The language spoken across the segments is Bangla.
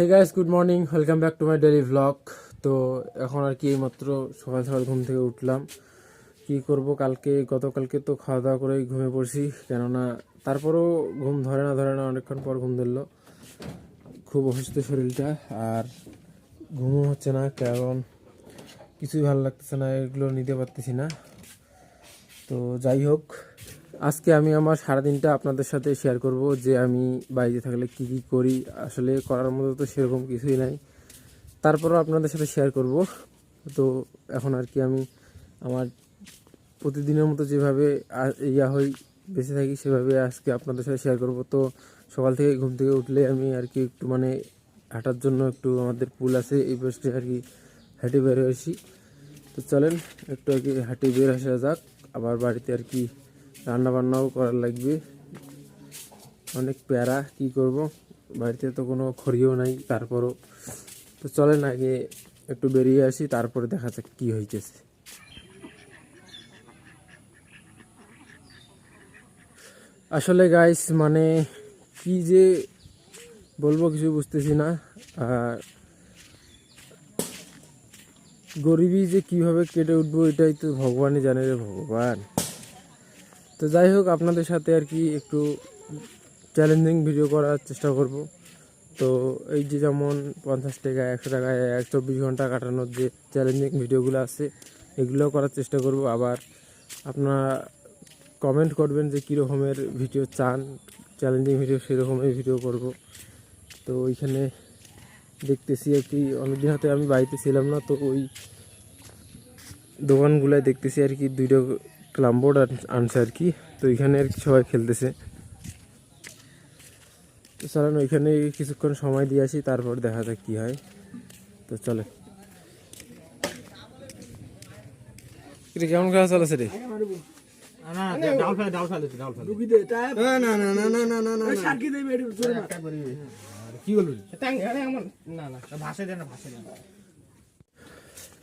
Hey guys good morning welcome back to my daily vlog তো এখন আর কি মাত্র সকাল সকাল ঘুম থেকে উঠলাম। কি করব? কালকে, গতকালকে তো খাওয়া দাওয়া করেই ঘুমে পড়ছি। কেননা তারপরেও ঘুম ধরে না ধরে না, অনেকক্ষণ পর ঘুম ধরলো। খুব অসুস্থ শরীরটা, আর ঘুমও হচ্ছে না, কারণ কিছুই ভালো লাগতেছে না, এগুলো নিতে পারতেছি না। তো যাই হোক আজকে আমি আমার সারাদিনটা আপনাদের সাথে শেয়ার করব যে আমি বাইরে থাকলে কি কি করি। আসলে করার মতো তো সেরকম কিছুই নাই। তারপরও আপনাদের সাথে শেয়ার করব। তো এখন আর কি আমি আমার প্রতিদিনের মতো যেভাবে ইয়া হই, বেঁচে থাকি সেভাবে আজকে আপনাদের সাথে শেয়ার করব। তো সকাল থেকে ঘুম থেকে উঠলে আমি আর কি একটু মানে হাঁটার জন্য একটু আমাদের পুল আছে, এই পাশে আর কি হেঁটে বের হয়েছি। তো চলেন, একটু আর কি হাঁটে বের আসা যাক। আবার বাড়িতে আর কি রান্না বান্নাও করার লাগবে। অনেক প্যারা, কি করব? বাড়িতে তো কোনো খড়িও নাই, তারপরও। তো চলেন আগে একটু বেরিয়ে আসি, তারপরে দেখা যাক কি হইতেছে। আসলে গাইস মানে কি যে বলব কিছু বুঝতেছি না। আর গরিবই যে কীভাবে কেটে উঠবো, এটাই তো ভগবানই জানে রে ভগবান। তো যাই হোক, আপনাদের সাথে আর কি একটু চ্যালেঞ্জিং ভিডিও করার চেষ্টা করব। তো এই যে যেমন পঞ্চাশ টাকা, একশো টাকায় এক চব্বিশ ঘণ্টা কাটানোর যে চ্যালেঞ্জিং ভিডিওগুলো আছে, এগুলো করার চেষ্টা করব। আবার আপনারা কমেন্ট করবেন যে কী রকমের ভিডিও চান চ্যালেঞ্জিং ভিডিও সেরকমের ভিডিও করব। তো ওইখানে দেখতেছি আর কি, অনেকদিন হাতে আমি বাড়িতে ছিলাম না, তো ওই দোকানগুলায় দেখতেছি আর কি দুইটা ক্লামবোর্ড আনছে আর কি তো এখানে আর কি সবাই খেলতেছে। তো চলেন, ওইখানে কিছুক্ষণ সময় দিয়ে আসি, তারপর দেখা যাক কি হয়। তো চলে কেমন খেলা চলেছে রে?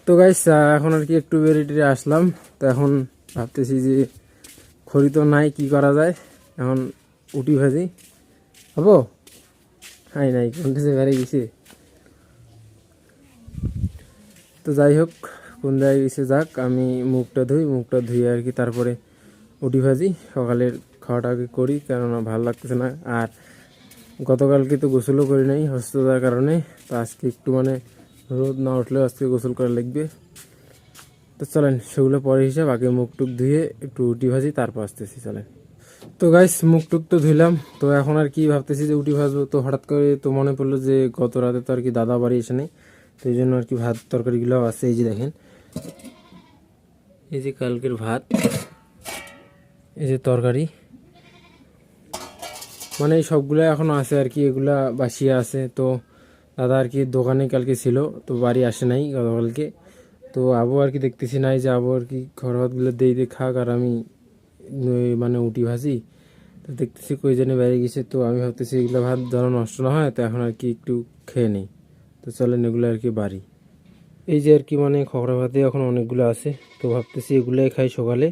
তো গাইস এখন আর কি একটু বেরিয়ে আসলাম। তো এখন ভাবতেছি যে খড়ি তো নাই, কি করা যায়? এখন উটি ভাজি। হব? হাই নাই কোনটা যে বেড়ে গেছে? তো যাই হোক, কোন জায়গায় গেছে যাক, আমি মুখটা ধুই, মুখটা ধুয়ে আর কি তারপরে উটি ভাজি। সকালের খাওয়াটা আগে করি, কেননা ভালো লাগতেছে না। আর গতকালকে তো গোসলও করি নাই, অসুস্থতার কারণে। তো আজকে একটু মানে রোদ না উঠলেও আজকে গোসল করা লাগবে। তো চলেন সেগুলো পরে হিসাব, আগে মুখ টুক ধুয়ে একটু উটি ভাজি, তারপর আসতেছি, চলেন। তো গাইস মুখ টুক তো ধুইলাম, তো এখন আর কি ভাবতেছি যে উটি ভাজবো, তো হঠাৎ করে তো মনে পড়ল যে গত রাতে তো আর কি দাদা বাড়ি এসে নেই, তো এই জন্য আর কি ভাত তরকারিগুলো আছে, এই যে দেখেন। এই যে কালকের ভাত, এই যে তরকারি। মানে এই সবগুলো এখনও আছে আর কি, এগুলা বাসিয়া আছে, তো দাদা আর কি দোকানে কালকে ছিল, তো বাড়ি আসে নাই গতকালকে। তো আবু আর কি দেখতেছি নাই যে আবু আর কি ঘর ভাতগুলো দিয়ে দিয়ে খাক আর আমি মানে উটি ভাজি। তো দেখতেছি কই জনে বেড়ে গেছে, তো আমি ভাবতেছি এগুলো ভাত যেন নষ্ট না হয়, তো এখন আর কি একটু খেয়ে নেই। তো চলেন এগুলো আর কি বাড়ি। এই যে আর কি মানে খবরা ভাতে এখন অনেকগুলো আছে, তো ভাবতেছি এগুলোই খাই সকালে।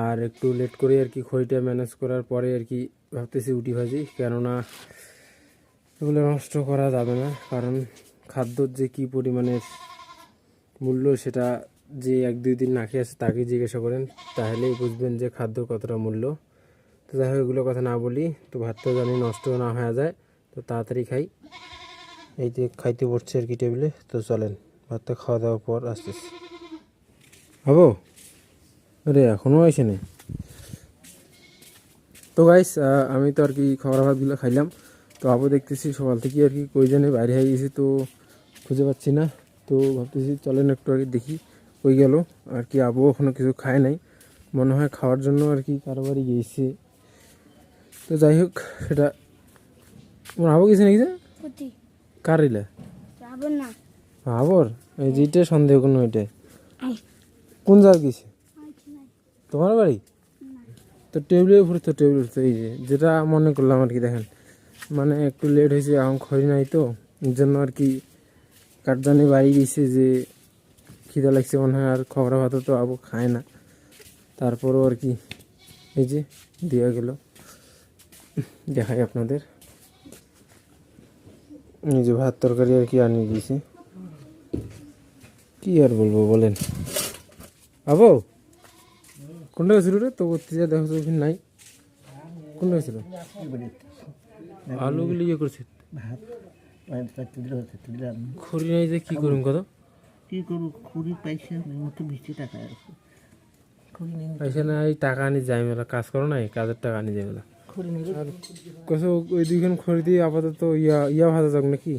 আর একটু লেট করে আর কি খড়িটা ম্যানেজ করার পরে আর কি ভাবতেছি উটি ভাজি, কেননা এগুলো নষ্ট করা যাবে না। কারণ খাদ্যর যে কি পরিমাণের মূল্য সেটা যে এক দুই দিন না খেয়ে আছে তাকে জিজ্ঞাসা করেন, তাহলেই বুঝবেন যে খাদ্য কতটা মূল্য। তো যাই হোক, এগুলো কথা না বলি, তো ভাতটা জানি নষ্ট না হয়ে যায়, তো তাড়াতাড়ি খাই। এই যে খাইতে পড়ছে আর কি টেবিলে, তো চলেন, ভাতটা খাওয়া দাওয়ার পর আসতেছি। হব আরে এখনও আসেনি তো গাইস আমি তো আর কি খাবার ভাতগুলো খাইলাম, তো আবু দেখতেছি সকাল থেকে আর কি কই জানে বাইরে হয়ে গেছি, তো খুঁজে পাচ্ছি না। তো ভাবতেছি চলেন একটু আগে দেখি কই গেল। আর কি আবু এখনও কিছু খায় নাই। মনে হয় খাওয়ার জন্য আর কি কারও বাড়ি গিয়েছে। তো যাই হোক সেটা তোমার আবু গেছে নাকি? কার ইলা আবর এই যেটা সন্দেহ কোনো এটা কোন জায়গা গেছে? তোমার বাড়ি? তো টেবিলের উপরে তো টেবিল তো এই যে যেটা মনে করলাম আর কি দেখেন। মানে একটু লেট হয়েছে এখন খড়ি নাই তো এর জন্য আর কি কাঠজানি বাড়ি গেছে যে খিদা লাগছে মনে হয় আর খবর ভাত তো আবু খায় না। তারপরও আর কি এই যে দেওয়া গেল। দেখাই আপনাদের। এই যে ভাত তরকারি আর কি আনিয়ে দিয়েছে। কি আর বলব বলেন। আবো কোনটা গেছিল রে? তো করতে যা দেখো তো নাই। কোনটা গেছিল আলুগুলি ইয়ে করছে। ভাত। পায়ের চারটে দিলে হচ্ছে দিলাম খড়ি নাই যে কি করুন কত কী করব খুঁড়ি পাইছে মতো বেশি টাকা আছে খুঁড়ি না এই টাকা আনি যাই মেলা কাজ করো না এই কাজের টাকা আনি যাই মেলা খুঁড়ি নেই আর কত ওই দুইখান খড়ি দিয়ে আপাতত ইয়া ইয়া ভাজা যাক নাকি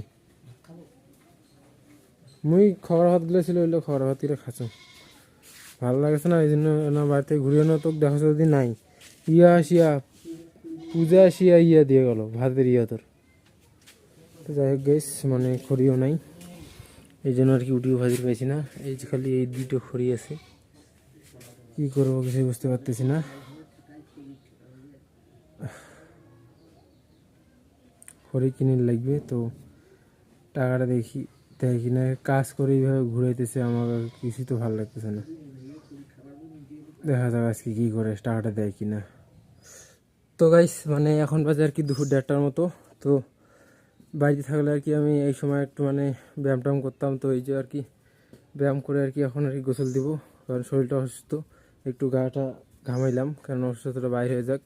মুই খবর ভাতগুলো ছিল ওইগুলো খাচ্ছ ভালো লাগছে না এই জন্য না বাড়িতে ঘুরিয়ে না তোকে দেখা যদি নাই ইয়া আসিয়া পূজা আসিয়া ইয়া দিয়ে গেল ভাতের ইয়া তোর তো যাই হোক গেস মানে খড়িও নাই। এই জন্য আর কি উটিও ভাজির পাইছি না। এই যে খালি এই দুটো খড়ি আছে। কি করব কিছু বুঝতে পারতেছি না। খড়ি কিনে লাগবে তো টাকাটা দেখি দেয় কিনা কাজ করে এইভাবে ঘুরাইতেছে আমার আর কিছু তো ভালো লাগতেছে না। দেখা যাক আজকে কী করে, টাকাটা দেয় কিনা। তো গাইস মানে এখন বাজে আর কি দুপুর দেড়টার মতো। তো বাড়িতে থাকলে আর কি আমি এই সময় একটু মানে ব্যায়াম ট্যায়াম করতাম, তো এই যে আর কি ব্যায়াম করে আর কি এখন আর কি গোসল দিব, কারণ শরীরটা অসুস্থ। একটু গাটা ঘামাইলাম, কারণ অসুস্থতা বাইরে হয়ে যাক।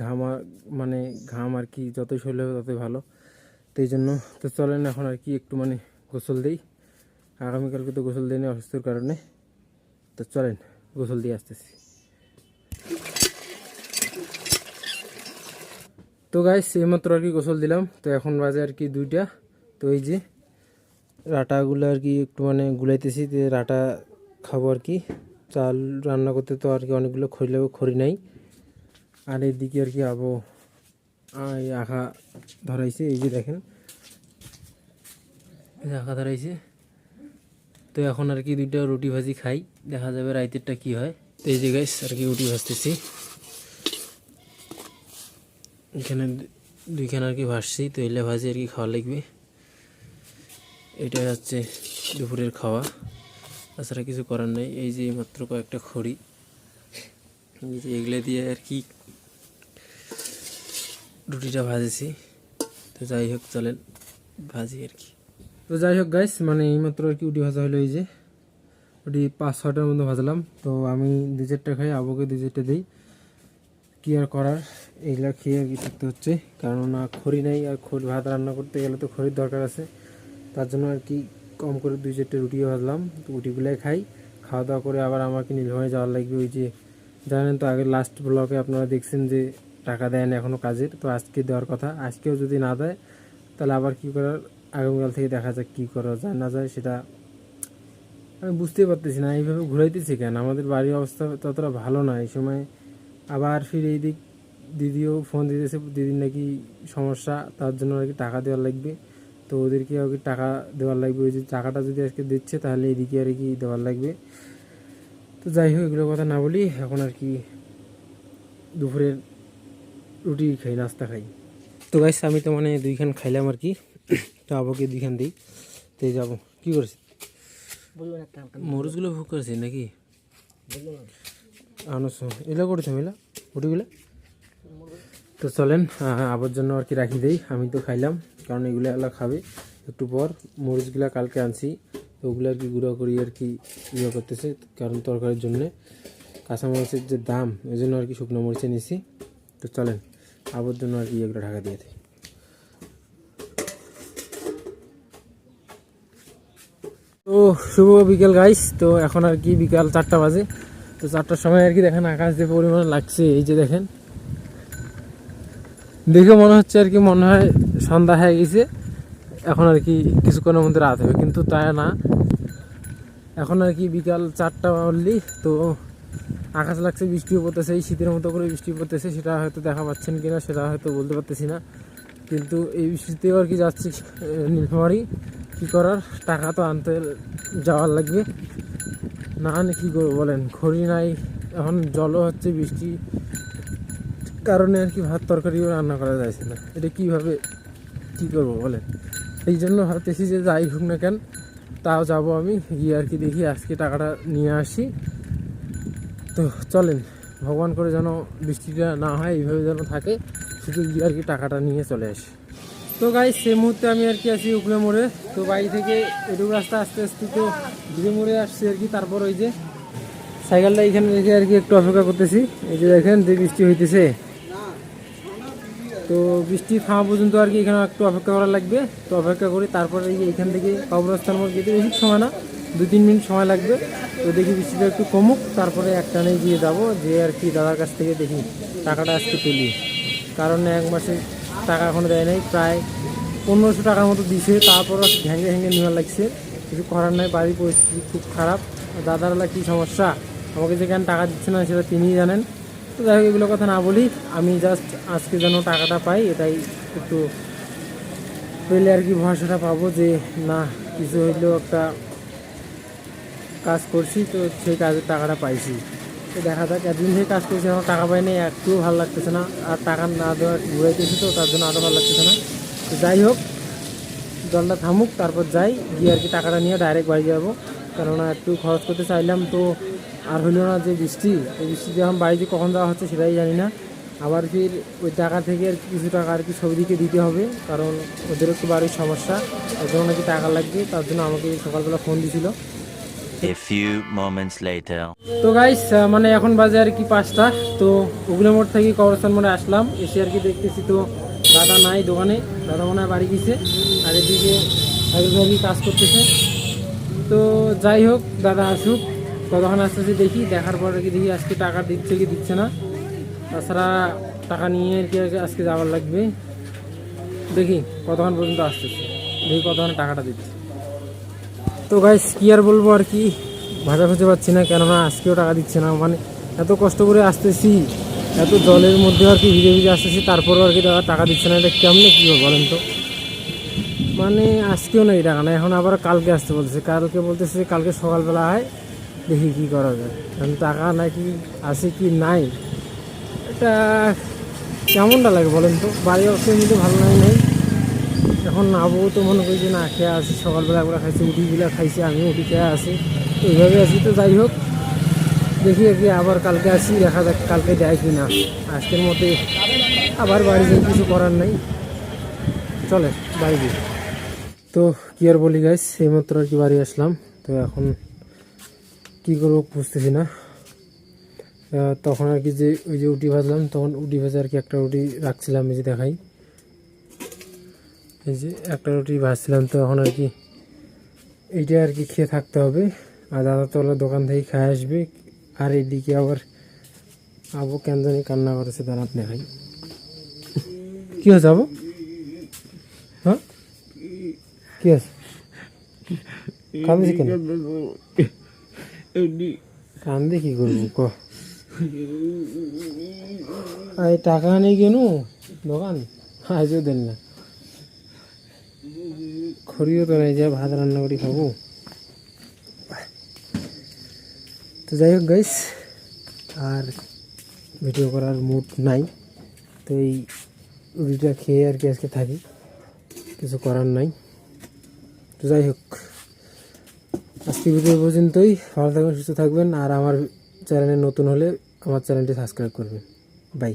ঘামা মানে ঘাম আর কি যতই শরীর হবে ততই ভালো। তো এই জন্য, তো চলেন এখন আর কি একটু মানে গোসল দিই। আগামীকালকে তো গোসল দিই অসুস্থর কারণে। তো চলেন, গোসল দিয়ে আসতেছি। তো গাইস এইমাত্র আর কি গোসল দিলাম। তো এখন বাজে আর কি দুইটা। তো এই যে রাটাগুলো আর কি একটু মানে গুলাইতেছি যে রাটা খাব আর কি। চাল রান্না করতে তো আর কি অনেকগুলো খড়ি লাগবে খড়ি নাই। আর এইদিকে আর কি আবো এই আখা ধরাইছে। এই যে দেখেন আখা ধরাইছে। তো এখন আর কি দুইটা রুটি ভাজি খাই। দেখা যাবে রাইতেরটা কি হয়। তো এই যে গাইস আর কি রুটি ভাজতেছি। এখানে দুইখানে আর কি ভাসছি তো এলে ভাজি আর কি খাওয়া লাগবে। এটা হচ্ছে দুপুরের খাওয়া। তাছাড়া কিছু করার নেই, এই যে মাত্র কয়েকটা খড়ি। এই যে এগুলো দিয়ে আর কি রুটিটা ভাজেছি। তো যাই হোক, চলেন ভাজি আর কি। তো যাই হোক গাইস মানে এইমাত্র আর কি উটি ভাজা হলো এই যে। ওটি পাঁচ ছটার মধ্যে ভাজলাম। তো আমি দু চারটা খাই, আবুকে দু চারটে দিই। কি আর করার? এইগুলা খেয়ে আর কি থাকতে হচ্ছে? কেননা খড়ি নাই, আর খড়ি, ভাত রান্না করতে গেলে তো খড়ির দরকার আছে। তার জন্য আর কি কম করে দুই চারটে রুটিও ভাজলাম। রুটিগুলাই খাই। খাওয়া দাওয়া করে আবার আমাকে নীলভাবে যাওয়ার লাগবে ওই যে, জানেন তো আগে লাস্ট ব্লকে আপনারা দেখছেন যে টাকা দেয় না এখনও কাজের। তো আজকে দেওয়ার কথা। আজকেও যদি না দেয়, তাহলে আবার কি করার? আগামীকাল থেকে দেখা যাক কী করা যায়, না যায় সেটা আমি বুঝতেই পারতেছি না। এইভাবে ঘুরাইতেছি কেন? আমাদের বাড়ির অবস্থা ততটা ভালো না। এই সময় আবার ফিরে এই দিক দিদিও ফোন দিতেছে দিদির নাকি সমস্যা তার জন্য আর কি টাকা দেওয়ার লাগবে। তো ওদেরকে আর কি টাকা দেওয়ার লাগবে ওই যে টাকাটা যদি আজকে দিচ্ছে তাহলে এদিকে আর কি দেওয়ার লাগবে। তো যাই হোক এগুলো কথা না বলি এখন আর কি দুপুরের রুটি খাই নাস্তা খাই। তো গাইস আমি তো মানে দুইখান খাইলাম আর কি তো আবকে দুইখান দিই। তো যাব কী করেছি মরুচগুলো ভোগ করেছি নাকি? আনস এগুলো করেছ মিলা রুটিগুলো তো চলেন আহ, আবার জন্য আর কি রাখি দেই। আমি তো খাইলাম কারণ এগুলো এলা খাবে। একটু পর মরিচগুলা কালকে আনছি তো ওগুলো আর কি গুঁড়ো করি আর কি ইয়ে করতেছে কারণ তরকারির জন্যে। কাঁচামরিচের যে দাম এই জন্য আর কি শুকনো মরিচে নিছি। তো চলেন আবার জন্য আর কি এগুলো ঢাকা দিয়ে দিই। তো শুভ বিকেল গাইস তো এখন আর কি বিকাল চারটা বাজে। তো চারটার সময় আর কি দেখেন আকাশ যে পরিমাণ লাগছে এই যে দেখেন। দেখে মনে হচ্ছে আর কি মনে হয় সন্ধ্যা হয়ে গেছে। এখন আর কি কিছুক্ষণের মধ্যে রাত হবে, কিন্তু তাই না? এখন আর কি বিকাল চারটা অললি তো আকাশ লাগছে, বৃষ্টিও পড়তেছে, এই শীতের মতো করে বৃষ্টি পড়তেছে, সেটা হয়তো দেখা পাচ্ছেন কিনা, সেটা হয়তো বলতে পারতেছি না। কিন্তু এই বৃষ্টিতেও আর কি যাচ্ছি নীলফামারি। কী করার? টাকা তো আনতে যাওয়ার লাগবে। না আনে কী করব বলেন? খড়ি নাই, এখন জলও হচ্ছে, বৃষ্টি কারণে আর কি ভাত তরকারিও রান্না করা যাচ্ছে না। এটা কীভাবে, কী করব বলেন? এই জন্য ভাবতেছি যে যাই হোক না কেন, তাও যাব আমি, গিয়ে আর কি দেখি আজকে টাকাটা নিয়ে আসি। তো চলেন, ভগবান করে যেন বৃষ্টিটা না হয়, এইভাবে যেন থাকে, শুধু গিয়ে আর কি টাকাটা নিয়ে চলে আসি। তো গাই সেই মুহূর্তে আমি আর কি আছি উপরে মোড়ে। তো বাড়ি থেকে এটুকু রাস্তা আস্তে আস্তে তো ধীরে মোড়ে আসছি আর কি, তারপর ওই যে সাইকেলটা এখানে রেখে আর কি একটু অপেক্ষা করতেছি। এই যে দেখেন যে বৃষ্টি হইতেছে। তো বৃষ্টি থামা পর্যন্ত আর কি এখানে একটু অপেক্ষা করা লাগবে। তো অপেক্ষা করি তারপরে এই এখান থেকে কবরস্থান মোড় যেতে বেশি সময় না, দু তিন মিনিট সময় লাগবে। তো দেখি বৃষ্টিটা একটু কমুক, তারপরে একটানে গিয়ে যাব যে আর কি দাদার কাছ থেকে দেখি টাকাটা আজকে তুলি। কারণ এক মাসে টাকা এখনও দেয় নাই, প্রায় পনেরোশো টাকার মতো দিছে তারপর ভেঙে ভেঙে নেওয়া লাগছে। কিছু করার নাই, বাড়ির পরিস্থিতি খুব খারাপ। দাদারলা কী সমস্যা? আমাকে যেখানে টাকা দিচ্ছে না সেটা তিনিই জানেন। তো যাই হোক, এগুলো কথা না বলি আমি জাস্ট আজকে যেন টাকাটা পাই, এটাই একটু পেলে আর কি ভরসাটা পাবো যে না, কিছু হইলেও একটা কাজ করছি, তো সেই কাজের টাকাটা পাইছি। তো দেখা যাক, একদিন থেকে কাজ করছি আমার টাকা পাইনি একটুও ভালো লাগতেছে না, আর টাকা না দেওয়া ঘুরাইতেছি তো, তার জন্য আরও ভালো লাগতেছে না। তো যাই হোক জলটা থামুক, তারপর যাই, গিয়ে আর কি টাকাটা নিয়ে ডাইরেক্ট বাড়ি যাব। কেননা একটু খরচ করতে চাইলাম, তো আর হইল না যে বৃষ্টি এই বৃষ্টি যখন বাড়িতে কখন যাওয়া হচ্ছে সেটাই জানি না। আবার ফির ওই টাকা থেকে আর কিছু টাকা আর কি সবদিকে দিতে হবে কারণ ওদের একটু বাড়ির সমস্যা ওর জন্য নাকি টাকা লাগবে তার জন্য আমাকে সকালবেলা ফোন দিছিল. তো গাইস মানে এখন বাজে আর কি পাঁচটা তো উগলে মোড় থেকে কবরস্থান মোড়ে আসলাম এসে আর কি দেখতেছি তো দাদা নাই দোকানে দাদা মনে হয় বাড়ি গেছে আর এদিকে কাজ করতেছে। তো যাই হোক দাদা আসুক কতক্ষণ আসতেছে দেখি, দেখার পর কি দেখি আজকে টাকা দিচ্ছে কি দিচ্ছে না। তাছাড়া টাকা নিয়ে আর কি আজকে যাওয়ার লাগবে। দেখি কতক্ষণ পর্যন্ত আসতেছে। দেখি কতক্ষণ টাকাটা দিচ্ছে। তো গাইস কি আর বলব আর কি? ভাজা খুঁজে পাচ্ছি না, কেননা আজকেও টাকা দিচ্ছে না। মানে এত কষ্ট করে আসতেছি, এত জলের মধ্যে আর কি ভিজে ভিজে আসতেছি, তারপরও আর কি টাকা দিচ্ছে না। এটা কেমনে কী হবে বলেন তো? মানে আজকেও নেই টাকা না এখন আবার কালকে আসতে বলতেছে। কালকে বলতেছে কালকে সকালবেলা হয় দেখি কি করা যায়। এখন টাকা নাকি আছে কি নাই? এটা কেমনটা লাগে বলেন তো? বাড়ি অবস্থা এমনিতে ভালো লাগে নাই এখন আবু তো মনে করি যে না, খেয়ে আসি, সকালবেলা একবার খাইছি উঠিগুলা খাইছি আমিও উঠি খেয়ে আসি। তো এইভাবে আসি তো যাই হোক। দেখি আর কি আবার কালকে আসি, দেখা যাক কালকে দেয় কি না। আজকের মধ্যে আবার বাড়ি যাই, কিছু করার নাই। চলে বাড়ি তো কি আর বলি গাইস এইমাত্র আর কি বাড়ি আসলাম। তো এখন কি করব বুঝতেছি না। তখন আর কি যে ওই যে উটি ভাজলাম, তখন উটি ভাজে আর কি একটা রুটি রাখছিলাম, এই যে দেখাই। এই যে একটা রুটি ভাজছিলাম, তো এখন আর কি এইটা আর কি খেয়ে থাকতে হবে। আর দাদা তো দোকান থেকে খায় আসবে, আর এইদিকে আবার আবু কেন জানি কান্না করেছে দাঁড়াত দেখাই। কী হয়েছে আবু? হ্যাঁ? কী কান্দিস কেন? কান্দে কি করব, ক? এই টাকা নেই কেন? দোকান? আজও দেন না। খড়িও তো নাই, যা ভাত রান্না করে খাব। তো যাই হোক গাইস আর ভিডিও করার মুড নাই। তো এই রুটিটা খেয়ে আর কি আজকে থাকি। কিছু করার নাই। তো যাই হোক। আজকে ভিডিও পর্যন্তই। ভালো থাকবেন, সুস্থ থাকবেন, আর আমার চ্যানেলে নতুন হলে আমার চ্যানেলটি সাবস্ক্রাইব করবেন। বাই।